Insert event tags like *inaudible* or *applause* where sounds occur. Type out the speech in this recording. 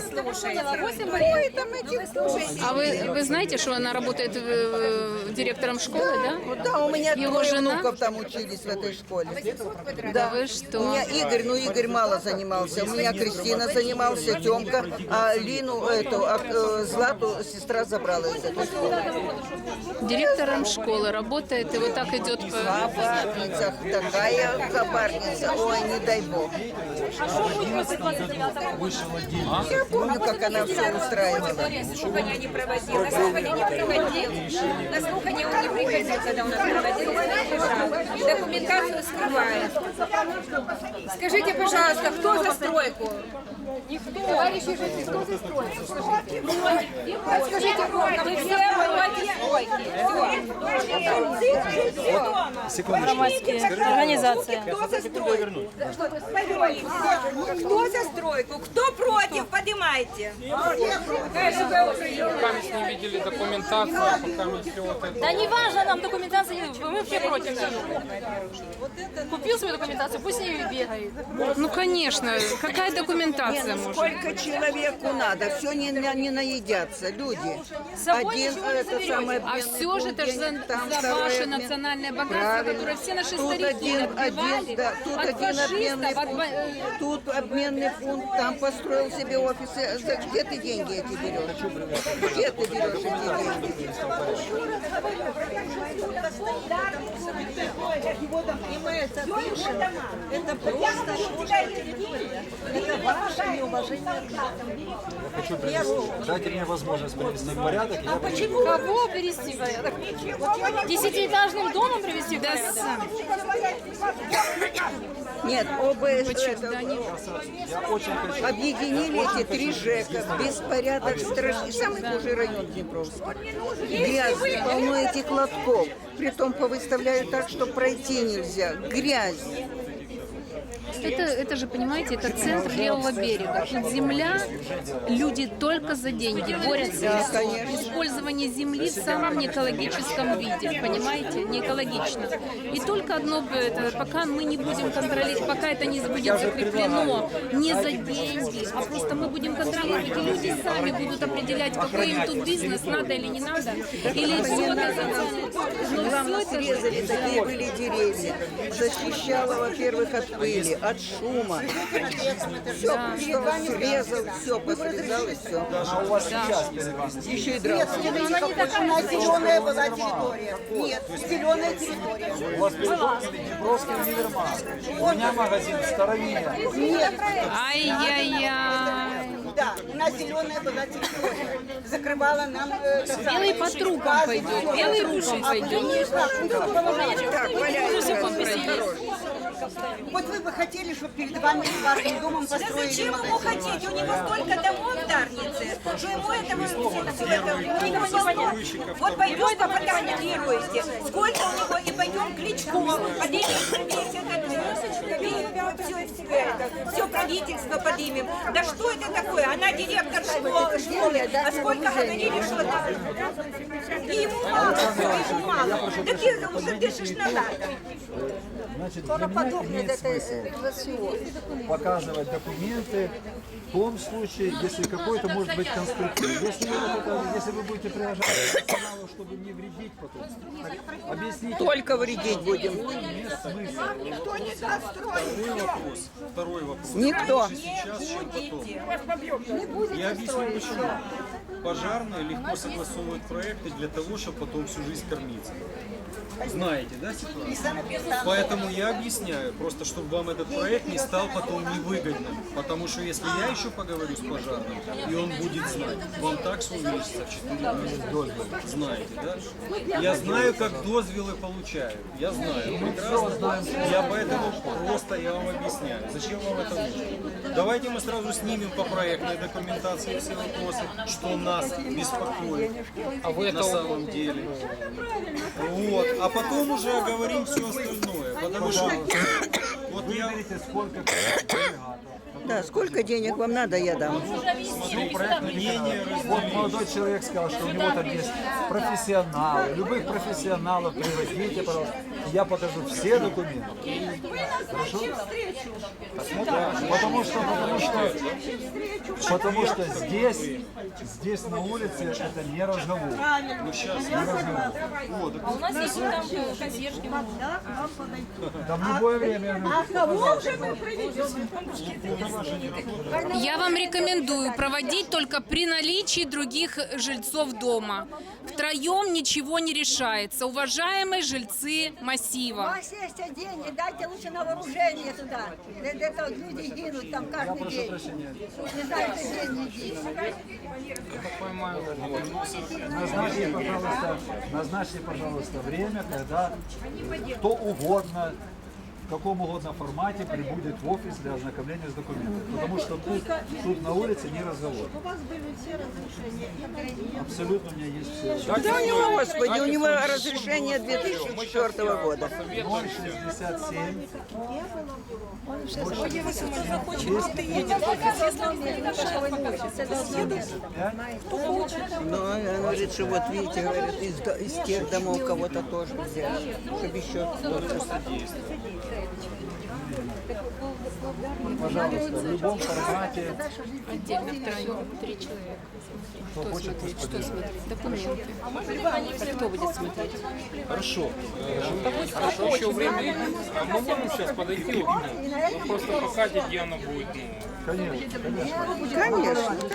слушаете. Ой, там эти А вы, вы знаете, что она работает э, директором школы, да? Да, у меня Его двое жена? внуков там учились в этой школе. Да вы что? У меня Игорь, ну Игорь мало занимался. У меня Кристина занимался, Тёмка, а Лину, эту, а, э, Злату сестра забрала из этой школы. Директором школы работает и вот так идет по... Хабарница, такая хабарница, ой, не дай бог. Я помню, как она все устраивала. Слухания не проводил, на слухания не приходил. На слухания он не приходил, когда у нас проводилось. Документацию скрывает. Скажите, пожалуйста, кто за стройку? Никто. Товарищи жители, кто за стройку? Скажите вы все против стройки. Громадские организации. Кто за стройку? Кто за стройку? Кто против? Поднимайте. Пока мы не видели документацию, пока мы все вот это. Да не важно нам документация, мы все против. Купил свою документацию, пусть с ней бегает. Ну, конечно, какая документация может? Сколько человеку надо, все не, не наедятся, люди. Один, это самое А все же это же за, за ваше национальное богатство, Которое все наши Тут старики один, один, да, тут от один обменный фашистов, от... э, тут обменный пункт, там построил себе офисы. За- Где ты деньги эти берешь? Где ты берешь эти деньги? И мы это пишем, это просто наша территория. Это ваше неуважение к Хочу привести. Дайте мне возможность привести в порядок. я приведу. Кого привести в порядок? Десятиэтажным домом привести в порядок? *coughs* Нет, ОБС Почему? это- Я. Объединили эти три ЖЭКа, беспорядок страшный. Самый хуже район Днепровский. Грязь, полно этих лотков. Притом повыставляют так, что пройти нельзя. Грязь. Это, это же, понимаете, это центр левого берега. Тут земля, люди только за деньги борются. За использование земли в самом неэкологическом виде, понимаете, не экологично. И только одно, это, пока мы не будем контролировать, пока это не будет закреплено не за деньги, а просто мы будем контролировать, и люди сами будут определять, какой им тут бизнес, надо или не надо, или все это Главное, срезали, такие были деревья. Защищало, во-первых, от пыли, от шума. Все, срезал, все, посрезал и все. А у вас сейчас. Еще и драться. Она зеленая была территория. Нет, зеленая территория. У вас переводили Днепровский универмаг. У меня магазин стороне. Нет, Ай-яй-яй. да, у нас зеленая была территория. Закрывала нам... э, Белый по трупам пойдет, белый А рушить потом пойдет. не. Так, валяется. Вот вы бы хотели, чтобы перед вами вашим домом Да построили зачем ему хотеть? У него столько домов в Дарнице, что ему этого все, это. Вот пойдешь пофотографируете, сколько у него, и пойдем Кличком, поднимем весь этот, все, все, все правительство поднимем. Да что это такое? Она директор школы, школы. а сколько говорили, что это... И ему мало, ему мало. Так и уже дышишь на лата. Значит, для меня имеет смысл показывать документы в том случае, если какой-то может быть конструктив. Если, это- если вы будете приезжать к персоналу, чтобы не вредить потом, объясните. Только вредить будем. Нет смысла. Второй вопрос. Никто. Сейчас, чем потом. Я объясню почему. Пожарные легко согласовывают проекты для того, чтобы потом всю жизнь кормиться. Знаете, да, ситуацию? Поэтому я объясняю, просто чтобы вам этот проект не стал потом невыгодным. Потому что если я еще поговорю с пожарным, и он будет знать, вам такса увеличится в 4 раза. Знаете, да? Я знаю, как дозвелы получают. Я знаю. Прекрасно. Я поэтому просто я вам объясняю. Зачем вам это нужно? Давайте мы сразу снимем по проектной документации все вопросы, что нас беспокоит А вы на самом деле. Вот. А потом уже оговорим все остальное. Потому что вот я сколько. Да, сколько денег вам надо, я дам. мнение Вот молодой человек сказал, что у него там есть профессионалы. Любых профессионалов приводите, пожалуйста. Я покажу все документы. Хорошо? Потому что, потому что, потому что здесь, здесь на улице это не разговор. Ну сейчас Не разговор. О, так А у нас есть там э, консьержки. Да в любое время. А кого же мы приведем? Я вам рекомендую проводить только при наличии других жильцов дома. Втроем ничего не решается. Уважаемые жильцы У массива. вас есть деньги, дайте лучше на вооружение туда. Это люди гинут там каждый день. Не знаю, где деньги. Назначьте, пожалуйста, назначьте, пожалуйста, время, когда кто угодно, в каком угодно формате прибудет в офис для ознакомления с документами. Потому что тут, тут на улице не разговор. У вас были все разрешения. Абсолютно у меня есть все. Да у него, господи, у него разрешение 2004 года. 067. Но он говорит, что вот видите, говорит, из, из тех домов кого-то тоже взяли, чтобы еще кто-то. Пожалуйста, в любом формате, Отдельно втроем. Три человека. кто Кто хочет, смотреть? Что смотреть? Документы. А кто будет смотреть? Хорошо. Хорошо, еще время. А мы можем сейчас подойти? Ну, Просто пока Диана будет, Конечно, конечно. Конечно.